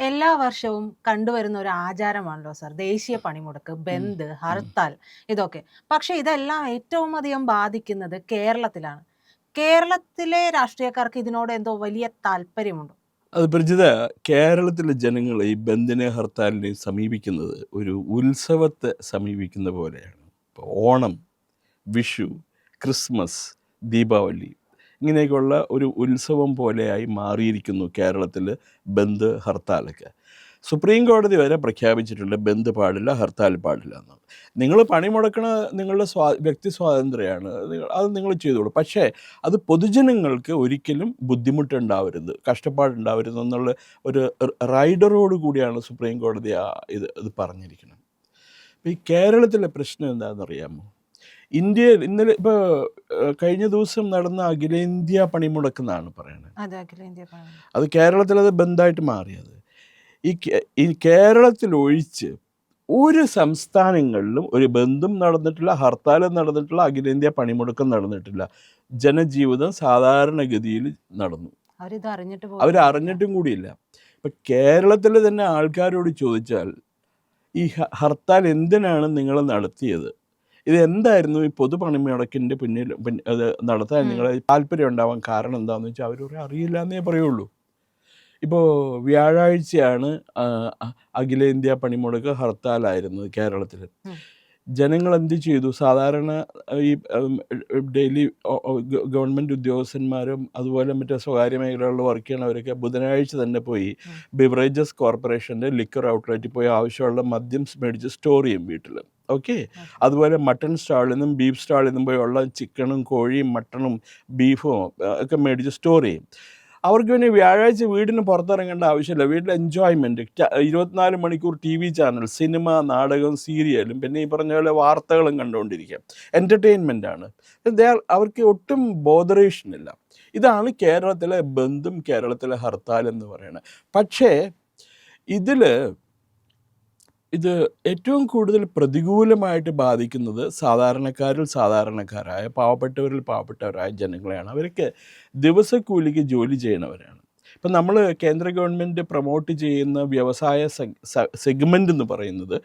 എല്ലാ വർഷവും കണ്ടുവരുന്ന ഒരു ആചാരമാണല്ലോ സർ. ദേശീയ പണിമുടക്ക് ബന്ദ് ഹർത്താൽ ഇതൊക്കെ. പക്ഷെ ഇതെല്ലാം ഏറ്റവും അധികം ബാധിക്കുന്നത് കേരളത്തിലാണ്. കേരളത്തിലെ രാഷ്ട്രീയക്കാർക്ക് ഇതിനോട് എന്തോ വലിയ താല്പര്യമുണ്ട്. അത് പ്രജിത കേരളത്തിലെ ജനങ്ങൾ ഈ ബന്ദിനെ ഹർത്താലിനെ സമീപിക്കുന്നത് ഒരു ഉത്സവത്തെ സമീപിക്കുന്ന പോലെയാണ്. ഇപ്പോൾ ഓണം വിഷു ക്രിസ്മസ് ദീപാവലി ഇങ്ങനെയൊക്കെയുള്ള ഒരു ഉത്സവം പോലെയായി മാറിയിരിക്കുന്നു കേരളത്തിൽ ബന്ദ് ഹർത്താലൊക്കെ. സുപ്രീം കോടതി വരെ പ്രഖ്യാപിച്ചിട്ടുണ്ട് ബന്ദ് പാടില്ല ഹർത്താൽ പാടില്ല എന്ന്. നിങ്ങൾ പണി മുടക്കണ നിങ്ങളുടെ സ്വാ വ്യക്തി സ്വാതന്ത്ര്യമാണ്. അത് നിങ്ങൾ ചെയ്തോളൂ. പക്ഷേ അത് പൊതുജനങ്ങൾക്ക് ഒരിക്കലും ബുദ്ധിമുട്ടുണ്ടാവരുത് കഷ്ടപ്പാടുണ്ടാവരുത് എന്നുള്ള ഒരു റൈഡറോട് കൂടിയാണ് സുപ്രീം കോടതി ഇത് ഇത് പറഞ്ഞിരിക്കുന്നത്. ഈ കേരളത്തിലെ പ്രശ്നം എന്താണെന്നറിയാമോ? ഇന്ത്യയിൽ ഇന്നലെ ഇപ്പൊ കഴിഞ്ഞ ദിവസം നടന്ന അഖിലേന്ത്യാ പണിമുടക്കെന്നാണ് പറയുന്നത് അതെ പണിമുടക്ക്. കേരളത്തിൽ അത് ബന്ധമായിട്ട് മാറിയത്. ഈ കേരളത്തിൽ ഒഴിച്ച് ഒരു സംസ്ഥാനങ്ങളിലും ഒരു ബന്ധം നടന്നിട്ടില്ല ഹർത്താലും നടന്നിട്ടില്ല അഖിലേന്ത്യാ പണിമുടക്കം നടന്നിട്ടില്ല. ജനജീവിതം സാധാരണഗതിയിൽ നടന്നു. അവർ അറിഞ്ഞിട്ടും കൂടിയില്ല. ഇപ്പം കേരളത്തിൽ തന്നെ ആൾക്കാരോട് ചോദിച്ചാൽ ഈ ഹർത്താൽ എന്തിനാണ് നിങ്ങൾ നടത്തിയത്? ഇത് എന്തായിരുന്നു ഈ പൊതു പണിമുടക്കിന്റെ പിന്നിൽ അത് നടത്താൻ നിങ്ങളെ നിങ്ങൾ താല്പര്യം ഉണ്ടാവാൻ കാരണം എന്താണെന്ന് വെച്ചാൽ അവർ അറിയില്ല എന്നേ പറയുള്ളൂ ഇപ്പോൾ വ്യാഴാഴ്ചയാണ് അഖിലേന്ത്യാ പണിമുടക്ക് ഹർത്താലായിരുന്നത് കേരളത്തിൽ ജനങ്ങൾ എന്ത് ചെയ്തു? സാധാരണ ഈ ഡെയിലി ഗവൺമെന്റ് ഉദ്യോഗസ്ഥന്മാരും അതുപോലെ മറ്റേ സ്വകാര്യ മേഖലകളിൽ വർക്ക് ചെയ്യണവരൊക്കെ ബുധനാഴ്ച തന്നെ പോയി ബിവറേജസ് കോർപ്പറേഷന്റെ ലിക്കർ ഔട്ട്ലെറ്റിൽ പോയി ആവശ്യമുള്ള മദ്യം മേടിച്ച് സ്റ്റോർ ചെയ്യും വീട്ടിൽ ഓക്കെ. അതുപോലെ മട്ടൺ സ്റ്റാളിൽ നിന്നും ബീഫ് സ്റ്റാളിൽ നിന്നും പോയി ഉള്ള ചിക്കനും കോഴിയും മട്ടണും ബീഫും ഒക്കെ മേടിച്ച് സ്റ്റോർ ചെയ്യും. അവർക്ക് പിന്നെ വ്യാഴാഴ്ച വീടിന് പുറത്തിറങ്ങേണ്ട ആവശ്യമില്ല. വീട്ടിൽ എൻജോയ്മെന്റ് ഇരുപത്തിനാല് മണിക്കൂർ ടി വി ചാനൽ സിനിമ നാടകം സീരിയലും പിന്നെ ഈ പറഞ്ഞ പോലെ വാർത്തകളും കണ്ടുകൊണ്ടിരിക്കുക എന്റർടൈൻമെന്റ് ആണ്. They are- അവർക്ക് ഒട്ടും ബോധറേഷൻ ഇല്ല. ഇതാണ് കേരളത്തിലെ ബന്ധും കേരളത്തിലെ ഹർത്താൽ എന്ന് പറയുന്നത്. പക്ഷേ ഇതിൽ ഇത് ഏറ്റവും കൂടുതൽ പ്രതികൂലമായിട്ട് ബാധിക്കുന്നത് സാധാരണക്കാരിൽ സാധാരണക്കാരായ പാവപ്പെട്ടവരിൽ പാവപ്പെട്ടവരായ ജനങ്ങളെയാണ്. അവരൊക്കെ ദിവസക്കൂലിക്ക് ജോലി ചെയ്യണവരാണ് ഇപ്പം നമ്മൾ കേന്ദ്ര ഗവൺമെന്റ് പ്രൊമോട്ട് ചെയ്യുന്ന വ്യവസായ സെഗ്മെന്റ് എന്ന് പറയുന്നത്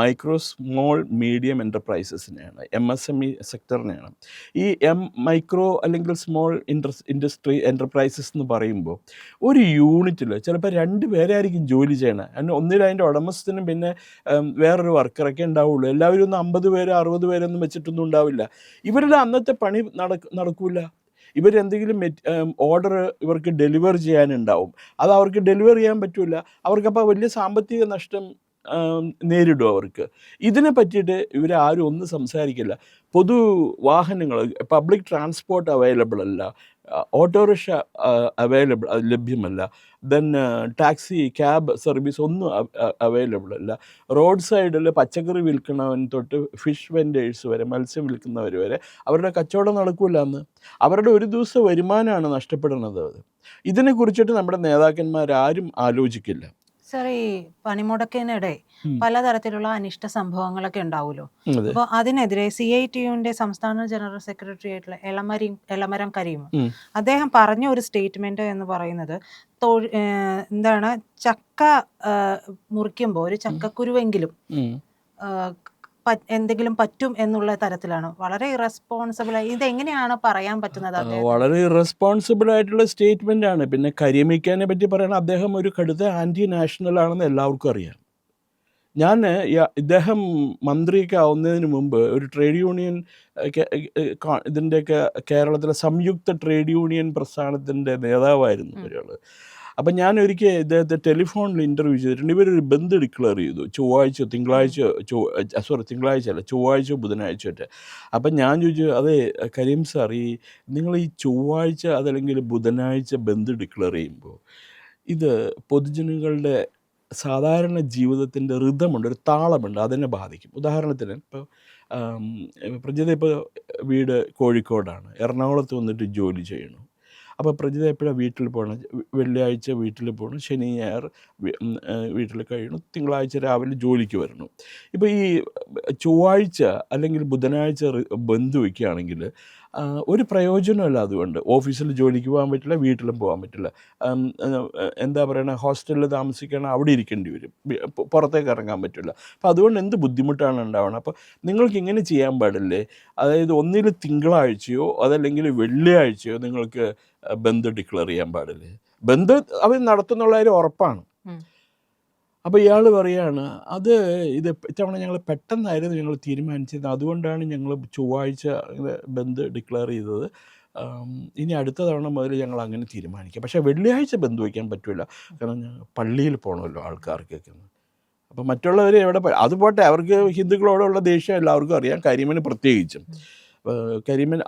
മൈക്രോ സ്മോൾ മീഡിയം എന്റർപ്രൈസസിനെയാണ് എം എസ് എം ഇ സെക്ടറിനെയാണ്. ഈ എം മൈക്രോ അല്ലെങ്കിൽ സ്മോൾ ഇൻഡസ് ഇൻഡസ്ട്രി എന്റർപ്രൈസസ് എന്ന് പറയുമ്പോൾ ഒരു യൂണിറ്റിൽ ചിലപ്പോൾ രണ്ട് പേരായിരിക്കും ജോലി ചെയ്യണം. അതിന് ഒന്നിൽ അതിന്റെ ഉടമസ്ഥനും പിന്നെ വേറൊരു വർക്കറൊക്കെ ഉണ്ടാവുള്ളൂ. എല്ലാവരും ഒന്നും അമ്പത് പേര് അറുപത് പേരൊന്നും വെച്ചിട്ടൊന്നും ഉണ്ടാവില്ല. ഇവരുടെ അന്നത്തെ പണി നടക്ക നടക്കൂല. ഇവരെന്തെങ്കിലും ഓർഡർ ഇവർക്ക് ഡെലിവർ ചെയ്യാനുണ്ടാവും. അത് അവർക്ക് ഡെലിവർ ചെയ്യാൻ പറ്റില്ല അവർക്കപ്പോൾ വലിയ സാമ്പത്തിക നഷ്ടം നേരിടും അവർക്ക്. ഇതിനെ പറ്റിയിട്ട് ഇവരാരും ഒന്നും സംസാരിക്കില്ല. പൊതു വാഹനങ്ങൾ പബ്ലിക് ട്രാൻസ്പോർട്ട് അവൈലബിൾ അല്ല. ഓട്ടോറിക്ഷ അവൈലബിൾ ലഭ്യമല്ല. ദെൻ ടാക്സി ക്യാബ് സർവീസ് ഒന്നും അവൈലബിൾ അല്ല. റോഡ് സൈഡിൽ പച്ചക്കറി വിൽക്കുന്നവൻ തൊട്ട് ഫിഷ് വെൻഡേഴ്സ് വരെ മത്സ്യം വിൽക്കുന്നവർ വരെ അവരുടെ കച്ചവടം നടക്കില്ല എന്ന് അവരുടെ ഒരു ദിവസം വരുമാനമാണ് നഷ്ടപ്പെടുന്നത്. അത് ഇതിനെ കുറിച്ചിട്ട് നമ്മുടെ നേതാക്കന്മാരാരും ആലോചിക്കില്ല. സർ ഈ പണിമുടക്കിനിടെ. പലതരത്തിലുള്ള അനിഷ്ട സംഭവങ്ങളൊക്കെ ഉണ്ടാവുമല്ലോ അപ്പൊ അപ്പോൾ അതിനെതിരെ സി ഐ ടി യുന്റെ സംസ്ഥാന ജനറൽ സെക്രട്ടറി ആയിട്ടുള്ള എളമരി എളമരം കരീം അദ്ദേഹം പറഞ്ഞ ഒരു സ്റ്റേറ്റ്മെന്റ് എന്ന് പറയുന്നത് എന്താണ് ചക്ക മുറിക്കുമ്പോൾ ഒരു ചക്കക്കുരുവെങ്കിലും എന്തെങ്കിലും പറ്റും എന്നുള്ള തരത്തിലാണ്. വളരെ ഇറസ്പോൺസിബിൾ ഇത് എങ്ങനെയാണ് പറയാൻ പറ്റുന്നത് വളരെ ഇറസ്പോൺസിബിൾ ആയിട്ടുള്ള സ്റ്റേറ്റ്മെന്റ് ആണ്. പിന്നെ കരിമിക്കാനെ പറ്റി പറയണ അദ്ദേഹം ഒരു കടുത്ത ആന്റി നാഷണൽ ആണെന്ന് എല്ലാവർക്കും അറിയാം. ഞാൻ ഇദ്ദേഹം മന്ത്രിയൊക്കെ ആവുന്നതിന് മുമ്പ് ഒരു ട്രേഡ് യൂണിയൻ ഇതിന്റെയൊക്കെ കേരളത്തിലെ സംയുക്ത ട്രേഡ് യൂണിയൻ പ്രസ്ഥാനത്തിന്റെ നേതാവായിരുന്നു ഒരാൾ അപ്പം ഞാൻ ഒരിക്കൽ ഇദ്ദേഹത്തെ ടെലിഫോണിൽ ഇന്റർവ്യൂ ചെയ്തിട്ടുണ്ട് ഇവരൊരു ബന്ദ് ഡിക്ലെയർ ചെയ്തു. ചൊവ്വാഴ്ച തിങ്കളാഴ്ച സോറി തിങ്കളാഴ്ച അല്ല ചൊവ്വാഴ്ച ബുധനാഴ്ച ഒറ്റ അപ്പം ഞാൻ ചോദിച്ചു അതെ കരീം സാർ ഈ നിങ്ങൾ ഈ ചൊവ്വാഴ്ച അതല്ലെങ്കിൽ ബുധനാഴ്ച ബന്ദ് ഡിക്ലെയർ ചെയ്യുമ്പോൾ ഇത് പൊതുജനങ്ങളുടെ സാധാരണ ജീവിതത്തിന്റെ റിതമുണ്ട് ഒരു താളമുണ്ട് അതിനെ ബാധിക്കും. ഉദാഹരണത്തിന് ഇപ്പോൾ പ്രജിത ഇപ്പോൾ വീട് കോഴിക്കോടാണ്. എറണാകുളത്ത് വന്നിട്ട് ജോലി ചെയ്യണു. അപ്പോൾ പ്രജിത എപ്പോഴാണ് വീട്ടിൽ പോകണം വെള്ളിയാഴ്ച വീട്ടിൽ പോകണം ശനി ഞായർ വീട്ടിൽ കഴിയണം തിങ്കളാഴ്ച രാവിലെ ജോലിക്ക് വരണം. ഇപ്പോൾ ഈ ചൊവ്വാഴ്ച അല്ലെങ്കിൽ ബുധനാഴ്ച ബന്ധു വയ്ക്കുകയാണെങ്കിൽ ഒരു പ്രയോജനമല്ല അതുകൊണ്ട്. ഓഫീസിൽ ജോലിക്ക് പോകാൻ പറ്റില്ല വീട്ടിലും പോകാൻ പറ്റില്ല. എന്താ പറയുക ഹോസ്റ്റലിൽ താമസിക്കണം അവിടെ ഇരിക്കേണ്ടി വരും. പുറത്തേക്ക് ഇറങ്ങാൻ പറ്റില്ല. അപ്പോൾ അതുകൊണ്ട് എന്ത് ബുദ്ധിമുട്ടാണ് ഉണ്ടാവണം? അപ്പോൾ നിങ്ങൾക്ക് ഇങ്ങനെ ചെയ്യാൻ പാടില്ലേ? അതായത് ഒന്നിൽ തിങ്കളാഴ്ചയോ അതല്ലെങ്കിൽ വെള്ളിയാഴ്ചയോ നിങ്ങൾക്ക് ബന്ദ് ഡിക്ലെയർ ചെയ്യാൻ പാടില്ല? ബന്ദ് അവർ നടത്തുന്നുള്ള കാര്യം ഉറപ്പാണ്. അപ്പോൾ ഇയാൾ പറയാണ് അത് ഇത് ഇത്തവണ ഞങ്ങൾ പെട്ടെന്നായിരുന്നു ഞങ്ങൾ തീരുമാനിച്ചത്. അതുകൊണ്ടാണ് ഞങ്ങൾ ചൊവ്വാഴ്ച ബന്ധ് ബന്ദ് ഡിക്ലെയർ ചെയ്തത്. ഇനി അടുത്ത തവണ മുതൽ ഞങ്ങൾ അങ്ങനെ തീരുമാനിക്കാം. പക്ഷേ വെള്ളിയാഴ്ച ബന്ധു വയ്ക്കാൻ പറ്റില്ല കാരണം ഞങ്ങൾ പള്ളിയിൽ പോകണമല്ലോ ആൾക്കാർക്കൊക്കെ. അപ്പോൾ മറ്റുള്ളവർ എവിടെ അത് പോട്ടെ അവർക്ക് ഹിന്ദുക്കളോടുള്ള ദേഷ്യം എല്ലാവർക്കും അറിയാം. കരിമന് പ്രത്യേകിച്ചും. കരിമൻ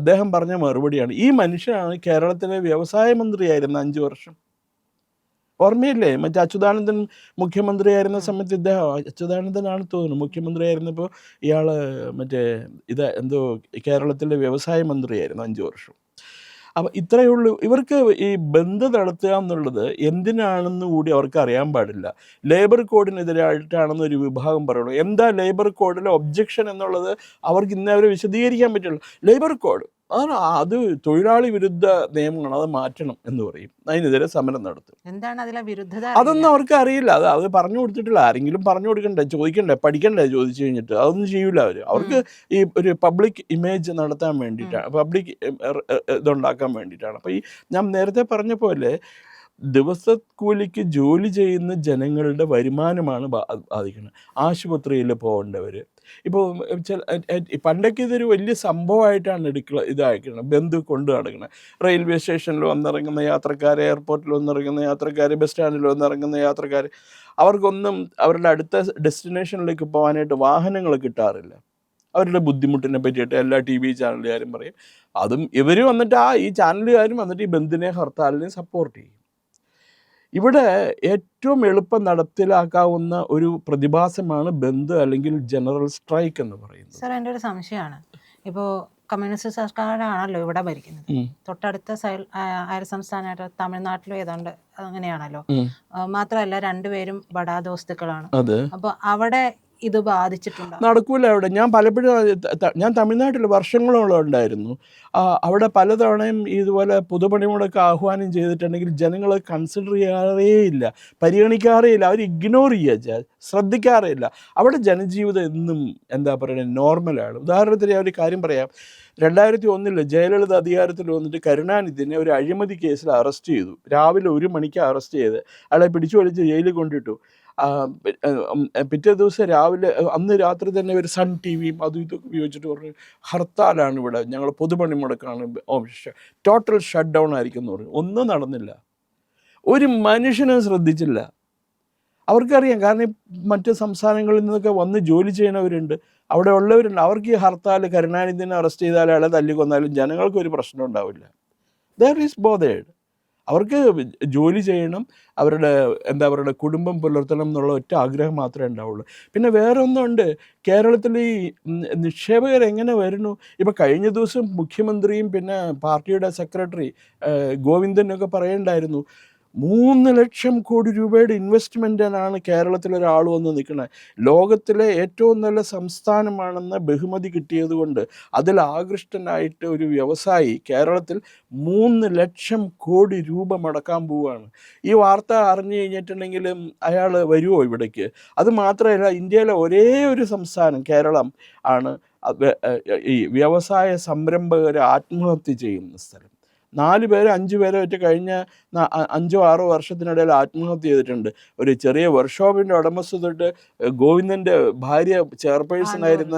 അദ്ദേഹം പറഞ്ഞ മറുപടിയാണ്. ഈ മനുഷ്യനാണ് കേരളത്തിലെ വ്യവസായ മന്ത്രിയായിരുന്ന അഞ്ച് വർഷം. ഓർമ്മയില്ലേ? മറ്റേ അച്യുതാനന്ദൻ മുഖ്യമന്ത്രിയായിരുന്ന സമയത്ത് ഇദ്ദേഹം അച്യുതാനന്ദനാണ് തോന്നുന്നു. മുഖ്യമന്ത്രിയായിരുന്നപ്പോൾ ഇയാൾ മറ്റേ ഇത് എന്തോ കേരളത്തിലെ വ്യവസായ മന്ത്രിയായിരുന്നു അഞ്ച് വർഷം. അപ്പം ഇത്രയേ ഉള്ളൂ. ഇവർക്ക് ഈ ബന്ധ നടത്തുക എന്നുള്ളത് എന്തിനാണെന്ന് കൂടി അവർക്ക് അറിയാൻ പാടില്ല. ലേബർ കോഡിനെതിരായിട്ടാണെന്ന് ഒരു വിഭാഗം പറയുള്ളൂ. എന്താ ലേബർ കോഡിലെ ഒബ്ജക്ഷൻ എന്നുള്ളത് അവർക്ക് ഇന്നേ അവരെ വിശദീകരിക്കാൻ പറ്റുള്ളൂ. ലേബർ കോഡ് അതാണ് അത് തൊഴിലാളി വിരുദ്ധ നിയമമാണ് അത് മാറ്റണം എന്ന് പറയും. അതിനെതിരെ സമരം നടത്തും. എന്താണ് അതിലെ വിരുദ്ധത അതൊന്നും അവർക്ക് അറിയില്ല. അത് അത് പറഞ്ഞു കൊടുത്തിട്ടില്ല. ആരെങ്കിലും പറഞ്ഞു കൊടുക്കണ്ടേ? ചോദിക്കണ്ടേ? പഠിക്കണ്ടേ? ചോദിച്ചു കഴിഞ്ഞിട്ട് അതൊന്നും ചെയ്യൂല അവർ അവർക്ക് ഈ ഒരു പബ്ലിക് ഇമേജ് നടത്താൻ വേണ്ടിയിട്ടാണ് പബ്ലിക് ഇതുണ്ടാക്കാൻ വേണ്ടിയിട്ടാണ്. അപ്പോൾ ഈ ഞാൻ നേരത്തെ പറഞ്ഞ പോലെ ദിവസക്കൂലിക്ക് ജോലി ചെയ്യുന്ന ജനങ്ങളുടെ വരുമാനമാണ് ബാധിക്കുന്നത് ആശുപത്രിയിൽ പോകേണ്ടവർ ഇപ്പോൾ പണ്ടൊക്കെ ഇതൊരു വലിയ സംഭവമായിട്ടാണ് എടുക്കുക ഇതാക്കുന്നത് ബന്ധു കൊണ്ടു നടക്കുന്നത് റെയിൽവേ സ്റ്റേഷനിൽ വന്നിറങ്ങുന്ന യാത്രക്കാർ എയർപോർട്ടിൽ വന്നിറങ്ങുന്ന യാത്രക്കാർ ബസ് സ്റ്റാൻഡിൽ വന്നിറങ്ങുന്ന യാത്രക്കാർ അവർക്കൊന്നും അവരുടെ അടുത്ത ഡെസ്റ്റിനേഷനിലേക്ക് പോകാനായിട്ട് വാഹനങ്ങൾ കിട്ടാറില്ല. അവരുടെ ബുദ്ധിമുട്ടിനെ പറ്റിയിട്ട് എല്ലാ ടി വി ചാനലുകാരും പറയും. അതും ഇവർ വന്നിട്ട് ആ ഈ ചാനലുകാരും വന്നിട്ട് ഈ ബന്ദിനെ ഹർത്താലിനെ സപ്പോർട്ട് ചെയ്യും. ഇവിടെ ഏറ്റവും എളുപ്പം നടപ്പിലാക്കാവുന്ന ഒരു പ്രതിഭാസമാണ് ബന്ദ് അല്ലെങ്കിൽ ജനറൽ സ്ട്രൈക്ക് എന്ന് പറയുന്നത്. സാർ എന്റെ ഒരു സംശയമാണ്. ഇപ്പോൾ കമ്മ്യൂണിസ്റ്റ് സർക്കാരാണല്ലോ ഇവിടെ ഭരിക്കുന്നത്. തൊട്ടടുത്ത അയൽ സംസ്ഥാനമായിട്ട് തമിഴ്നാട്ടിലും ഏതാണ്ട് അങ്ങനെയാണല്ലോ. മാത്രമല്ല രണ്ടുപേരും ബടാ ദോസ്തുക്കളാണ്. അപ്പോൾ അവിടെ ഇത് ബാധിച്ചിട്ടുണ്ട്? നടക്കൂല അവിടെ. ഞാൻ പലപ്പോഴും ഞാൻ തമിഴ്നാട്ടിൽ വർഷങ്ങളോളം ഉണ്ടായിരുന്നു. അവിടെ പലതവണയും ഇതുപോലെ പൊതുപണിമുടക്ക് ആഹ്വാനം ചെയ്തിട്ടുണ്ടെങ്കിൽ ജനങ്ങൾ കൺസിഡർ ചെയ്യാറേ ഇല്ല. പരിഗണിക്കാറേ ഇല്ല. അവർ ഇഗ്നോർ ചെയ്യുക ശ്രദ്ധിക്കാറേയില്ല അവിടെ ജനജീവിതം എന്നും എന്താ പറയുക നോർമലാണ് ഉദാഹരണത്തിന് ഒരു കാര്യം പറയാം. രണ്ടായിരത്തി ഒന്നിൽ ജയലളിത അധികാരത്തിൽ വന്നിട്ട് കരുണാനിധിനെ ഒരു അഴിമതി കേസിൽ അറസ്റ്റ് ചെയ്തു. രാവിലെ ഒരു മണിക്ക് അറസ്റ്റ് ചെയ്ത് അയാളെ പിടിച്ചു വലിച്ച് ജയിലിൽ കൊണ്ടിട്ടു. പിറ്റേ ദിവസം രാവിലെ അന്ന് രാത്രി തന്നെ ഒരു സൺ ടി വിയും അതും ഇതൊക്കെ ഉപയോഗിച്ചിട്ട് പറഞ്ഞു ഹർത്താലാണ് ഇവിടെ ഞങ്ങൾ പൊതുപണി മുടക്കാണ് ടോട്ടൽ ഷട്ട് ഡൗൺ ആയിരിക്കും എന്ന് പറഞ്ഞു. ഒന്നും നടന്നില്ല. ഒരു മനുഷ്യനും ശ്രദ്ധിച്ചില്ല. അവർക്കറിയാം കാരണം മറ്റ് സംസ്ഥാനങ്ങളിൽ നിന്നൊക്കെ വന്ന് ജോലി ചെയ്യണവരുണ്ട് അവിടെ ഉള്ളവരുണ്ട്. അവർക്ക് ഈ ഹർത്താൽ കരുണാനിധിനെ അറസ്റ്റ് ചെയ്താലും അയാളെ തല്ലിക്കൊന്നാലും ജനങ്ങൾക്കൊരു പ്രശ്നം ഉണ്ടാവില്ല. ദർ ഈസ് ബോധേഡ് അവർക്ക് ജോലി ചെയ്യണം അവരുടെ എന്താ അവരുടെ കുടുംബം പുലർത്തണം എന്നുള്ള ഒറ്റ ആഗ്രഹം മാത്രമേ ഉണ്ടാവുള്ളൂ. പിന്നെ വേറെ ഒന്നുണ്ട് കേരളത്തിൽ ഈ നിക്ഷേപകർ എങ്ങനെ വരുന്നു? ഇപ്പം കഴിഞ്ഞ ദിവസം മുഖ്യമന്ത്രിയും പിന്നെ പാർട്ടിയുടെ സെക്രട്ടറി ഗോവിന്ദനൊക്കെ പറയണ്ടായിരുന്നു മൂന്ന് ലക്ഷം കോടി രൂപയുടെ ഇൻവെസ്റ്റ്മെന്റിനാണ് കേരളത്തിൽ ഒരാൾ വന്ന് നിൽക്കുന്നത്. ലോകത്തിലെ ഏറ്റവും നല്ല സംസ്ഥാനമാണെന്ന ബഹുമതി കിട്ടിയതുകൊണ്ട് അതിൽ ആകൃഷ്ടനായിട്ട് ഒരു വ്യവസായി കേരളത്തിൽ മൂന്ന് ലക്ഷം കോടി രൂപ മടക്കാൻ പോവുകയാണ്. ഈ വാർത്ത അറിഞ്ഞു കഴിഞ്ഞിട്ടുണ്ടെങ്കിലും അയാൾ വരുമോ ഇവിടേക്ക്? അത് മാത്രമല്ല ഇന്ത്യയിലെ ഒരേ ഒരു സംസ്ഥാനം കേരളം ആണ്. ഈ വ്യവസായ സംരംഭകർ ആത്മഹത്യ ചെയ്യുന്ന സ്ഥലം. നാല് പേര് അഞ്ച് പേരെ വെച്ച് കഴിഞ്ഞ അഞ്ചോ ആറോ വർഷത്തിനിടയിൽ ആത്മഹത്യ ചെയ്തിട്ടുണ്ട്. ഒരു ചെറിയ വർക്ക്ഷോപ്പിന്റെ ഉടമസ്ഥ തൊട്ട് ഗോവിന്ദന്റെ ഭാര്യ ചെയർപേഴ്സൺ ആയിരുന്ന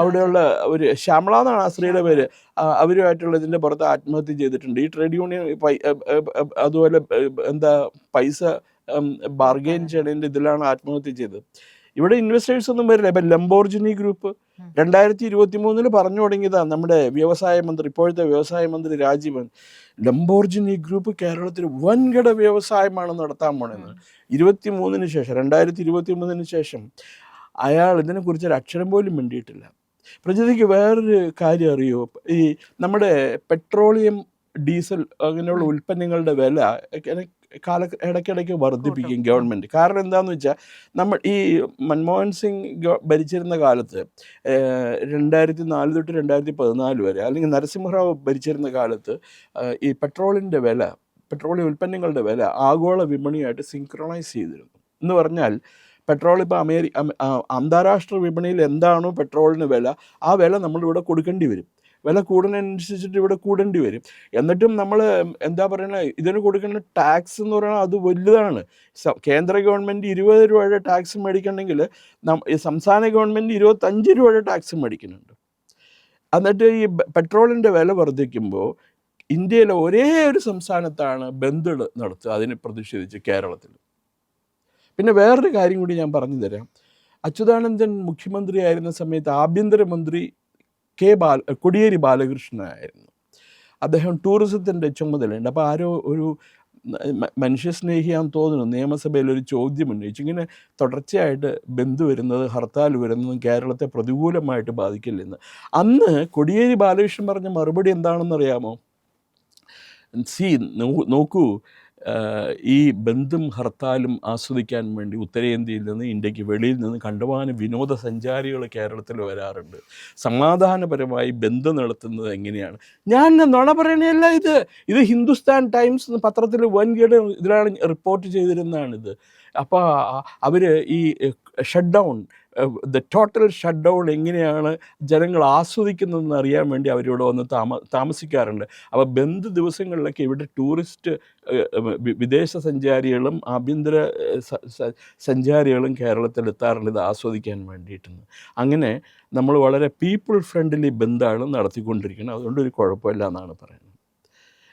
അവിടെയുള്ള ഒരു ശ്യാമള എന്നാണ് ആ സ്ത്രീയുടെ പേര്. അവരുമായിട്ടുള്ള ഇതിന്റെ പുറത്ത് ആത്മഹത്യ ചെയ്തിട്ടുണ്ട്. ഈ ട്രേഡ് യൂണിയൻ അതുപോലെ എന്താ പൈസ ബാർഗെയിൻ ചെയ്യണതിന്റെ ഇതിലാണ് ആത്മഹത്യ ചെയ്തത്. ഇവിടെ ഇൻവെസ്റ്റേഴ്സ് ഒന്നും വരില്ല. ഇപ്പം ലംബോർജിനി ഗ്രൂപ്പ്. രണ്ടായിരത്തി ഇരുപത്തി മൂന്നിൽ പറഞ്ഞു തുടങ്ങിയതാണ് നമ്മുടെ വ്യവസായ മന്ത്രി ഇപ്പോഴത്തെ വ്യവസായ മന്ത്രി രാജീവൻ ലംബോർജിനി ഗ്രൂപ്പ് കേരളത്തിൽ വൻകിട വ്യവസായമാണ് നടത്താൻ പോണെന്ന് ഇരുപത്തി മൂന്നിന് ശേഷം രണ്ടായിരത്തി ഇരുപത്തി മൂന്നിന് ശേഷം അയാൾ ഇതിനെക്കുറിച്ച് ഒരു അക്ഷരം പോലും മിണ്ടിയിട്ടില്ല. പ്രജതിക്ക് വേറൊരു കാര്യം അറിയോ? ഈ നമ്മുടെ പെട്രോളിയം ഡീസൽ അങ്ങനെയുള്ള ഉൽപ്പന്നങ്ങളുടെ വില കാല ഇടയ്ക്കിടയ്ക്ക് വർദ്ധിപ്പിക്കും ഗവൺമെന്റ് കാരണം എന്താണെന്ന് വെച്ചാൽ നമ്മൾ ഈ മൻമോഹൻ സിംഗ് ഭരിച്ചിരുന്ന കാലത്ത് രണ്ടായിരത്തി നാല് തൊട്ട് രണ്ടായിരത്തി പതിനാല് വരെ അല്ലെങ്കിൽ നരസിംഹറാവ് ഭരിച്ചിരുന്ന കാലത്ത് ഈ പെട്രോളിന്റെ വില പെട്രോളിയം ഉൽപ്പന്നങ്ങളുടെ വില ആഗോള വിപണിയായിട്ട് സിങ്ക്രണൈസ് ചെയ്തിരുന്നു. എന്ന് പറഞ്ഞാൽ പെട്രോൾ ഇപ്പോൾ അമേരി അമ- അന്താരാഷ്ട്ര വിപണിയിൽ എന്താണോ പെട്രോളിന് വില ആ വില നമ്മളിവിടെ കൊടുക്കേണ്ടി വരും. വില കൂടുന്നതിനനുസരിച്ചിട്ട് ഇവിടെ കൂടേണ്ടി വരും. എന്നിട്ടും നമ്മൾ എന്താ പറയുന്നത് ഇതിന് കൊടുക്കുന്ന ടാക്സ് എന്ന് പറയുന്നത് അത് വലുതാണ്. കേന്ദ്ര ഗവൺമെന്റ് ഇരുപത് രൂപയുടെ ടാക്സ് മേടിക്കണമെങ്കിൽ സംസ്ഥാന ഗവൺമെന്റ് ഇരുപത്തഞ്ച് രൂപയുടെ ടാക്സ് മേടിക്കുന്നുണ്ട്. എന്നിട്ട് ഈ പെട്രോളിന്റെ വില വർദ്ധിക്കുമ്പോൾ ഇന്ത്യയിലെ ഒരേ ഒരു സംസ്ഥാനത്താണ് ബന്ദ് നടത്തുക അതിനെ പ്രതിഷേധിച്ച് കേരളത്തിൽ. പിന്നെ വേറൊരു കാര്യം കൂടി ഞാൻ പറഞ്ഞു തരാം. അച്യുതാനന്ദൻ മുഖ്യമന്ത്രിയായിരുന്ന സമയത്ത് ആഭ്യന്തരമന്ത്രി കെ ബാല കൊടിയേരി ബാലകൃഷ്ണനായിരുന്നു അദ്ദേഹം ടൂറിസത്തിന്റെ ചുമതലയുണ്ട്. അപ്പോൾ ആരോ ഒരു മനുഷ്യസ്നേഹിയാന്ന് തോന്നുന്നു. നിയമസഭയിൽ ഒരു ചോദ്യം ഉന്നയിച്ചു ഇങ്ങനെ തുടർച്ചയായിട്ട് ബന്ധു വരുന്നത് ഹർത്താൽ വരുന്നതും കേരളത്തെ പ്രതികൂലമായിട്ട് ബാധിക്കില്ലെന്ന്. അന്ന് കൊടിയേരി ബാലകൃഷ്ണൻ പറഞ്ഞ മറുപടി എന്താണെന്നറിയാമോ? സി നോക്കൂ. ഈ ബന്ധും ഹർത്താലും ആസ്വദിക്കാൻ വേണ്ടി ഉത്തരേന്ത്യയിൽ നിന്ന് ഇന്ത്യയ്ക്ക് വെളിയിൽ നിന്ന് കണ്ടുപോകാൻ വിനോദസഞ്ചാരികൾ കേരളത്തിൽ വരാറുണ്ട്. സമാധാനപരമായി ബന്ധം നടത്തുന്നത് എങ്ങനെയാണ്? ഞാൻ നുണ പറയണല്ല ഇത്. ഇത് ഹിന്ദുസ്ഥാൻ ടൈംസ് എന്ന പത്രത്തിൽ വൻകിട ഇതിലാണ് റിപ്പോർട്ട് ചെയ്തിരുന്നതാണിത്. അപ്പോൾ അവർ ഈ shut down the total shut down എങ്ങനെയാണ് ജനങ്ങൾ ആസ്വദിക്കുന്നതെന്ന് അറിയാൻ വേണ്ടി അവരിവിടെ വന്ന് താമ താമസിക്കാറുണ്ട്. അപ്പോൾ ബന്ധു ദിവസങ്ങളിലൊക്കെ ഇവിടെ ടൂറിസ്റ്റ് വിദേശ സഞ്ചാരികളും ആഭ്യന്തര സഞ്ചാരികളും കേരളത്തിൽ എത്താറുണ്ട് ഇത് ആസ്വദിക്കാൻ വേണ്ടിയിട്ടെന്ന്. അങ്ങനെ നമ്മൾ വളരെ പീപ്പിൾ ഫ്രണ്ട്ലി ബന്ധാണ് നടത്തിക്കൊണ്ടിരിക്കുന്നത്. അതുകൊണ്ട് ഒരു കുഴപ്പമില്ല എന്നാണ് പറയുന്നത്.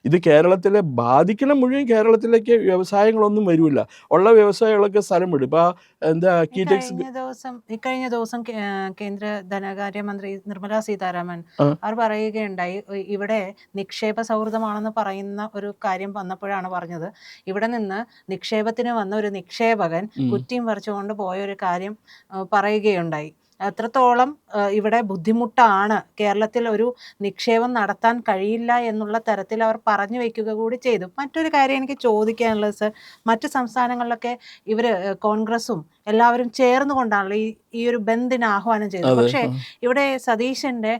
ഇത് കേരളത്തിലെ ബാധിക്കണം മുഴുവൻ കേരളത്തിലേക്ക് വ്യവസായങ്ങളൊന്നും വരില്ല ഉള്ള വ്യവസായങ്ങളൊക്കെ സ്ഥലം വിടും. ഇപ്പൊ എന്താ കീറ്റക്സ് ദിവസം ഇക്കഴിഞ്ഞ ദിവസം കേന്ദ്ര ധനകാര്യ മന്ത്രി ധനകാര്യമന്ത്രി നിർമ്മല സീതാരാമൻ അവർ പറയുകയുണ്ടായി ഇവിടെ നിക്ഷേപ സൗഹൃദമാണെന്ന് പറയുന്ന ഒരു കാര്യം വന്നപ്പോഴാണ് പറഞ്ഞത്. ഇവിടെ നിന്ന് നിക്ഷേപത്തിന് വന്ന ഒരു നിക്ഷേപകൻ. കുറ്റിയും പറിച്ചുകൊണ്ട് പോയ ഒരു കാര്യം പറയുകയുണ്ടായി. എത്രത്തോളം ഇവിടെ ബുദ്ധിമുട്ടാണ് കേരളത്തിൽ ഒരു നിക്ഷേപം നടത്താൻ കഴിയില്ല എന്നുള്ള തരത്തിൽ അവർ പറഞ്ഞു വെക്കുക കൂടി ചെയ്തു. മറ്റൊരു കാര്യം എനിക്ക് ചോദിക്കാനുള്ളത് സർ മറ്റ് സംസ്ഥാനങ്ങളിലൊക്കെ ഇവർ കോൺഗ്രസും എല്ലാവരും ചേർന്നുകൊണ്ടാണല്ലോ ഈ ഈ ഒരു ബന്ദിന് ആഹ്വാനം ചെയ്തത്. പക്ഷേ ഇവിടെ സതീശന്റെ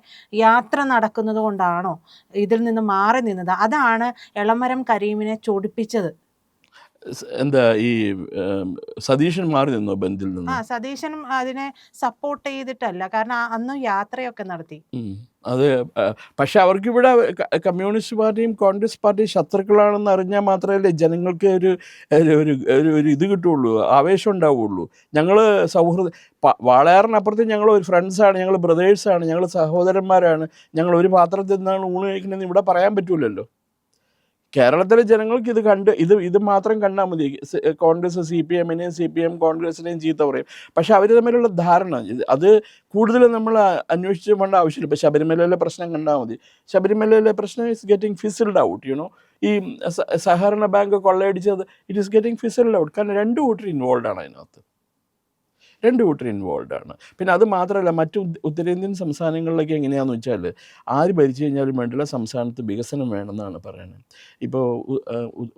യാത്ര നടക്കുന്നത് കൊണ്ടാണോ ഇതിൽ നിന്ന് മാറി നിന്നത്? അതാണ് എളമരം കരീമിനെ ചൊടിപ്പിച്ചത്. എന്താ ഈ സതീശൻ മാറി നിന്നോ ബന്ദിൽ ആ നിന്ന് സതീശനും അതിനെ സപ്പോർട്ട് ചെയ്തിട്ടല്ല. കാരണം അന്നും യാത്രയൊക്കെ നടത്തി. അത് ആ, പക്ഷെ അവർക്ക് ഇവിടെ കമ്മ്യൂണിസ്റ്റ് പാർട്ടിയും കോൺഗ്രസ് പാർട്ടിയും ശത്രുക്കളാണെന്ന് അറിഞ്ഞാൽ മാത്രമല്ലേ ജനങ്ങൾക്ക് ഒരു ഒരു ഒരു ഇത് കിട്ടുള്ളൂ ആവേശം ഉണ്ടാവുള്ളൂ ഞങ്ങൾ സൗഹൃദ വാളയാറിനപ്പുറത്ത് ഞങ്ങൾ ഒരു ഫ്രണ്ട്സാണ് ഞങ്ങൾ ബ്രദേഴ്സാണ് ഞങ്ങൾ സഹോദരന്മാരാണ്. ഞങ്ങൾ ഒരു പാത്രത്തിൽ നിന്നാണ് ഊണ് കഴിക്കണമെന്ന് ഇവിടെ പറയാൻ പറ്റൂലല്ലോ. കേരളത്തിലെ ജനങ്ങൾക്ക് ഇത് കണ്ട് ഇത് ഇത് മാത്രം കണ്ടാൽ മതി. കോൺഗ്രസ് സി പി എമ്മിനെയും സി പി എം കോൺഗ്രസിനെയും ചീത്ത പറയും. പക്ഷെ അവർ തമ്മിലുള്ള ധാരണ അത് കൂടുതൽ നമ്മൾ അന്വേഷിച്ച് പോകേണ്ട ആവശ്യമില്ല. ഇപ്പോൾ ശബരിമലയിലെ പ്രശ്നം കണ്ടാൽ മതി. ശബരിമലയിലെ പ്രശ്നം is getting fizzled out you know ഈ സഹകരണ bank കൊള്ളയടിച്ചത് it is getting fizzled out കാരണം രണ്ട് കൂട്ടർ ഇൻവോൾവ് ആണ് അതിനകത്ത്. രണ്ട് കൂട്ടർ ഇൻവോൾവ് ആണ്. പിന്നെ അത് മാത്രമല്ല മറ്റു ഉത്തരേന്ത്യൻ സംസ്ഥാനങ്ങളിലൊക്കെ എങ്ങനെയാണെന്ന് വെച്ചാൽ ആര് ഭരിച്ചു കഴിഞ്ഞാലും വേണ്ടിയുള്ള സംസ്ഥാനത്ത് വികസനം വേണമെന്നാണ് പറയുന്നത്. ഇപ്പോൾ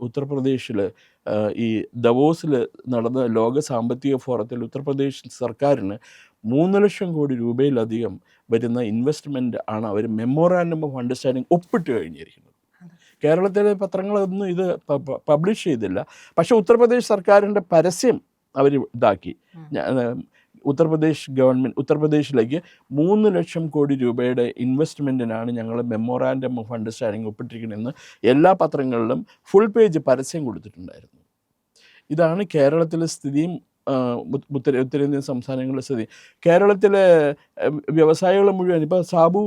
ഉത്തർപ്രദേശിൽ ഈ ദവോസിൽ നടന്ന ലോക സാമ്പത്തിക ഫോറത്തിൽ ഉത്തർപ്രദേശ് സർക്കാരിന് മൂന്ന് ലക്ഷം കോടി രൂപയിലധികം വരുന്ന ഇൻവെസ്റ്റ്മെന്റ് ആണ് അവർ മെമ്മോറാൻഡം ഓഫ് അണ്ടർസ്റ്റാൻഡിങ് ഒപ്പിട്ട് കഴിഞ്ഞിരിക്കുന്നത്. കേരളത്തിലെ പത്രങ്ങളൊന്നും ഇത് പബ്ലിഷ് ചെയ്തില്ല. പക്ഷേ ഉത്തർപ്രദേശ് സർക്കാരിന്റെ പരസ്യം അവർ ഇതാക്കി. ഉത്തർപ്രദേശ് ഗവൺമെന്റ് ഉത്തർപ്രദേശിലേക്ക് മൂന്ന് ലക്ഷം കോടി രൂപയുടെ ഇൻവെസ്റ്റ്മെന്റിനാണ് ഞങ്ങൾ മെമ്മോറാൻഡം ഓഫ് അണ്ടർസ്റ്റാൻഡിങ് ഒപ്പിട്ടിരിക്കുന്നതെന്ന് എല്ലാ പത്രങ്ങളിലും ഫുൾ പേജ് പരസ്യം കൊടുത്തിട്ടുണ്ടായിരുന്നു. ഇതാണ് കേരളത്തിലെ സ്ഥിതിയും ഉത്തര ഉത്തരേന്ത്യൻ സംസ്ഥാനങ്ങളുടെ സ്ഥിതി. കേരളത്തിലെ വ്യവസായികൾ മുഴുവൻ ഇപ്പോൾ സാബു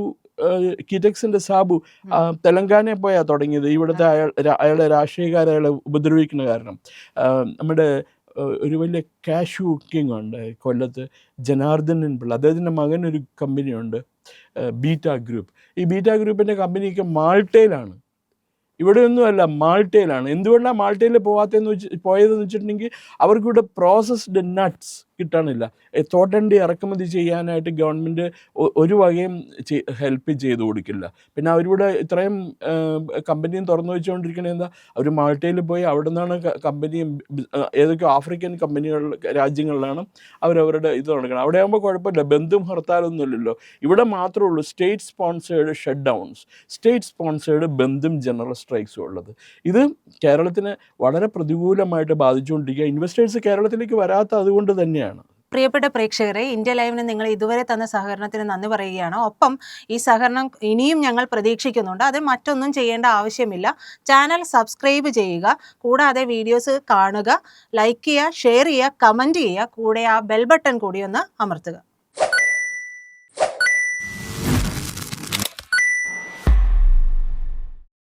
കിറ്റക്സിന്റെ സാബു തെലങ്കാന തെലങ്കാനയിൽ പോയാൽ തുടങ്ങിയത്. ഇവിടുത്തെ അയാൾ അയാളെ രാഷ്ട്രീയക്കാരെ അയാളെ ഉപദ്രവിക്കുന്ന കാരണം. നമ്മുടെ ഒരു വലിയ ക്യാഷ് കുക്കിംഗ് ഉണ്ട്. കൊല്ലത്ത് ജനാർദ്ദനൻ പിള്ള അദ്ദേഹത്തിന്റെ മകൻ ഒരു കമ്പനിയുണ്ട് ബീറ്റ ഗ്രൂപ്പ്. ഈ ബീറ്റ ഗ്രൂപ്പിന്റെ കമ്പനിയൊക്കെ മാൾട്ടയിലാണ്. ഇവിടെയൊന്നുമല്ല മാൾട്ടയിലാണ്. എന്തുകൊണ്ടാണ് മാൾട്ടയിൽ പോകാത്തതെന്ന് വെച്ച് പോയതെന്ന് വെച്ചിട്ടുണ്ടെങ്കിൽ അവർക്കിവിടെ പ്രോസസ്ഡ് നട്ട്സ് കിട്ടാനില്ല. തോട്ടണ്ടി ഇറക്കുമതി ചെയ്യാനായിട്ട് ഗവൺമെന്റ് ഒരു വകയും ഹെൽപ്പ് ചെയ്ത് കൊടുക്കില്ല. പിന്നെ അവരിവിടെ ഇത്രയും കമ്പനിയും തുറന്നു വെച്ചുകൊണ്ടിരിക്കണത് എന്താ? അവർ മാൾട്ടയിൽ പോയി അവിടെ നിന്നാണ് കമ്പനിയും ഏതൊക്കെ ആഫ്രിക്കൻ കമ്പനികൾ രാജ്യങ്ങളിലാണ് അവരവരുടെ ഇത് തുടങ്ങണം അവിടെ ആകുമ്പോൾ കുഴപ്പമില്ല ബന്ധും ഹർത്താലൊന്നുമില്ലല്ലോ ഇവിടെ മാത്രമേ ഉള്ളൂ. State sponsored shut downs state sponsored ബന്ധും general സ്ട്രൈക്സും ഉള്ളത്. ഇത് കേരളത്തിന് വളരെ പ്രതികൂലമായിട്ട് ബാധിച്ചുകൊണ്ടിരിക്കുക ഇൻവെസ്റ്റേഴ്സ് കേരളത്തിലേക്ക് വരാത്ത അതുകൊണ്ട് തന്നെയാണ്. പ്രിയപ്പെട്ട പ്രേക്ഷകരെ ഇന്ത്യ ലൈവിന് നിങ്ങൾ ഇതുവരെ തന്ന സഹകരണത്തിന് നന്ദി പറയുകയാണ്. ഒപ്പം ഈ സഹകരണം ഇനിയും ഞങ്ങൾ പ്രതീക്ഷിക്കുന്നുണ്ട്. അത് മറ്റൊന്നും ചെയ്യേണ്ട ആവശ്യമില്ല. ചാനൽ സബ്സ്ക്രൈബ് ചെയ്യുക. കൂടാതെ വീഡിയോസ് കാണുക. ലൈക്ക് ചെയ്യുക ഷെയർ ചെയ്യുക കമന്റ് ചെയ്യുക. കൂടെ ആ ബെൽ ബട്ടൺ കൂടി ഒന്ന് അമർത്തുക.